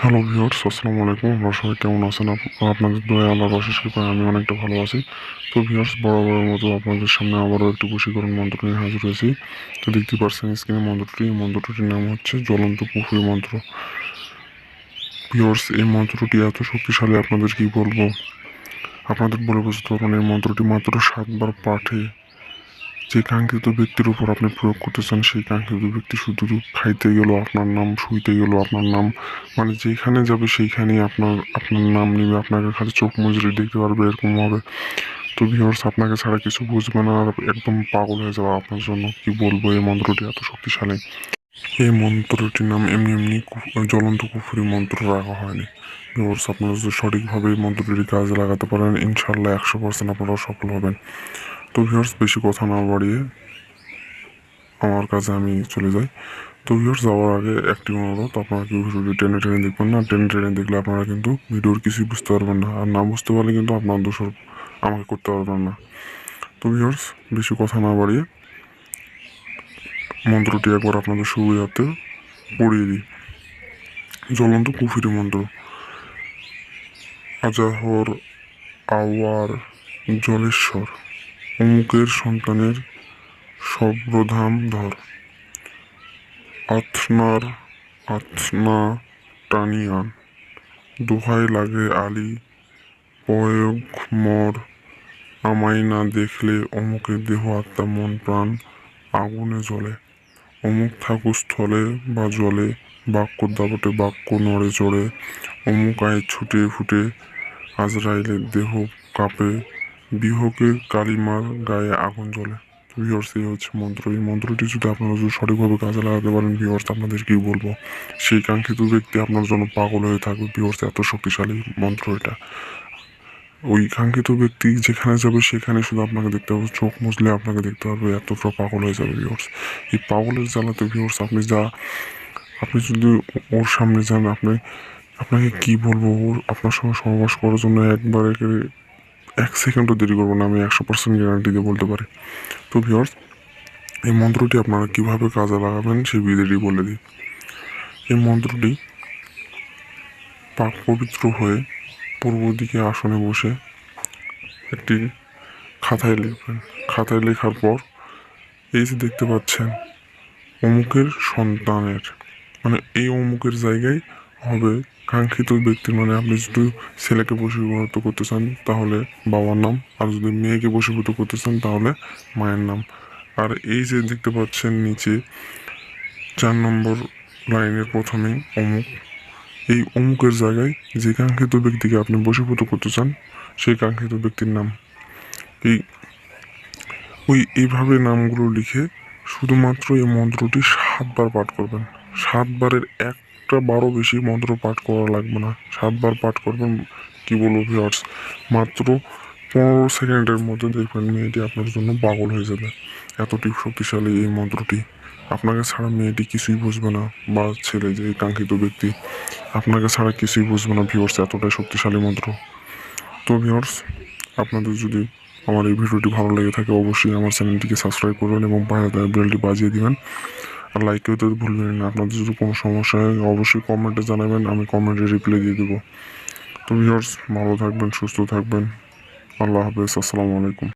Hello viewers আসসালামু আলাইকুম আপনারা সবাই কেমন আছেন? আপ- আপনাদের দয়া আল্লাহর অশেষ কৃপায় আমি অনেকটা ভালো আছি। তো ভিউয়ার্স বরাবরের মতো আপনাদের সামনে আবারও একটি বশীকরণ মন্ত্র নিয়ে হাজির হয়েছি। তো দেখতে পাচ্ছেন স্ক্রিনে মন্ত্রটি। এই মন্ত্রটির নাম হচ্ছে জ্বলন্ত পুকুরি মন্ত্র। ভিউয়ার্স এই মন্ত্রটি এত শক্তিশালী আপনাদের কি বলব? আপনাদের বলে বুঝতে পারবেন এই মন্ত্রটি মাত্র সাতবার পাঠে যে কাঙ্ক্ষিত ব্যক্তির উপর আপনি প্রয়োগ করতে চান সেই কাঙ্ক্ষিত ব্যক্তি শুধু খাইতে গেল, আপনার নাম শুইতে গেল, আপনার নাম মানে যেখানে যাবে সেইখানেই আপনার আপনার নাম নিবে, আপনাকে খালি চোখ মজুরি দেখতে পারবে এরকম হবে তো ভিউয়ার্স আপনাকে ছাড়া কিছু বুঝবে না আর একদম পাগল হয়ে যাবে আপনার জন্য। কি বলব, এই মন্ত্রটি এত শক্তিশালী। এই মন্ত্রটির নাম এমনি এমনি জ্বলন্ত কুফুরি মন্ত্র রাখা হয়নি। ভিউয়ার্স আপনারা যদি সঠিকভাবে এই মন্ত্রটি কাজে লাগাতে পারেন ইনশাল্লাহ একশো পার্সেন্ট আপনারাও সফল হবেন। তো ভিউয়ার্স বেশি কথা না বাড়িয়ে আমার কাছে আমি চলে যাই। তো ভিউয়ার্স যাওয়ার আগে একটি অনুরোধ, আপনারা কেউ ভিডিওটি টেনে টেনে দেখবেন না? টেনে টেনে দেখলে আপনারা কিন্তু ভিডিওর কিছুই বুঝতে পারবেন না। আর না বুঝতে পারলে কিন্তু আপনার দোষর আমাকে করতে পারবেন না। তো ভিউয়ার্স বেশি কথা না বাড়িয়ে মন্ত্রটি একবার আপনাদের সুবিধার্থে পড়িয়ে দিই। জ্বলন্ত কুফিরি মন্ত্র। আজাহর আওয়ার জলেশ্বর। অমুকের সন্তানের সব্রধাম ধর। আথনার আথনা টানিয়ান। দোহাই লাগে আলী, পয়গ মর। আমায় না দেখলে অমুকের দেহ, আত্মা, মন, প্রাণ আগুনে জ্বলে। অমুক থাকুক স্থলে বা জলে, বাক্য দাপটে বাক্য নড়ে চড়ে। অমুক আয় ছুটে ফুটে আজরাইলের দেহ কাঁপে। বিহকে কালিমার গায়ে আগুন জ্বলে। ভিওর্স এই হচ্ছে মন্ত্র। এই মন্ত্রটি যদি আপনারা যদি সঠিকভাবে কাজে লাগাতে পারেন ভিওর্স আপনাদের কি বলব? সেই কাঙ্ক্ষিত ব্যক্তি আপনার জন্য পাগল হয়ে থাকবে। ভিওর্স এত শক্তিশালী মন্ত্র এটা। ওই কাঙ্ক্ষিত ব্যক্তি যেখানে যাবে, সেখানে শুধু আপনাকে দেখতে হবে। চোখ মুছলে আপনাকে দেখতে পারবে এতটা পাগল হয়ে যাবে ভিওর্স এই পাগলের জ্বালাতে ভিওর্স আপনি যা, আপনি যদি ওর সামনে যান, আপনি, আপনাকে কি বলব? ওর, আপনার সঙ্গে সহবাস করার জন্য একবার একে সেকেন্ডও দেরি করব না, আমি একশো পার্সেন্ট গ্যারান্টি দিয়ে বলতে পারি। তো ভিওর্স এই মন্ত্রটি আপনারা কীভাবে কাজে লাগাবেন সেই বিধিটি বলে দিই। এই মন্ত্রটি পাক পবিত্র হয়ে পূর্ব দিকে আসনে বসে একটি খাতায় লিখবেন। খাতায় লেখার পর এই যে দেখতে পাচ্ছেন, অমুকের সন্তানের মানে এই অমুকের জায়গায় হবে। কাঙ্ক্ষিত ব্যক্তি মানে আপনি যদি ছেলেকে বশীভূত করতে চান, তাহলে বাবার নাম, আর যদি মেয়েকে বশীভূত করতে চান, তাহলে মায়ের নাম। আর এই যে দেখতে পাচ্ছেন নিচে, চার নম্বর লাইনের প্রথমেই অমুক। এই অমুকের জায়গায় যে কাঙ্ক্ষিত ব্যক্তিকে আপনি বশীভূত করতে চান, সেই কাঙ্ক্ষিত ব্যক্তির নাম। এই, ওই এইভাবে নামগুলো লিখে শুধুমাত্র এই মন্ত্রটি সাতবার পাঠ করবেন। সাতবারের একটা বারো বেশি মন্ত্র পাঠ করা লাগবে না। সাতবার পাঠ করবেন, কি বলব ভিউয়ার্স মাত্র পনেরো সেকেন্ডের মধ্যে দেখবেন মেয়েটি আপনার জন্য পাগল হয়ে যাবে। এতটি শক্তিশালী এই মন্ত্রটি। আপনাকে ছাড়া মেয়েটি কিছুই বুঝবে না, বা ছেলে যে কাঙ্ক্ষিত ব্যক্তি। আপনাকে ছাড়া কিছুই বুঝবে না ভিউয়ার্স এতটাই শক্তিশালী মন্ত্র। তো ভিউয়ার্স আপনাদের যদি আমার এই ভিডিওটি ভালো লেগে থাকে, অবশ্যই আমার চ্যানেলটিকে সাবস্ক্রাইব করবেন এবং পাশে বেলটি বাজিয়ে দিবেন। আর লাইক করতে ভুলবেন না, আপনাদের যদি কোনো সমস্যা হয়, অবশ্যই কমেন্টে জানাবেন, আমি কমেন্টে রিপ্লাই দিয়ে দেবো। তো ভিউয়ার্স ভালো থাকবেন, সুস্থ থাকবেন। আল্লাহ হাফেজ, আসসালামু আলাইকুম।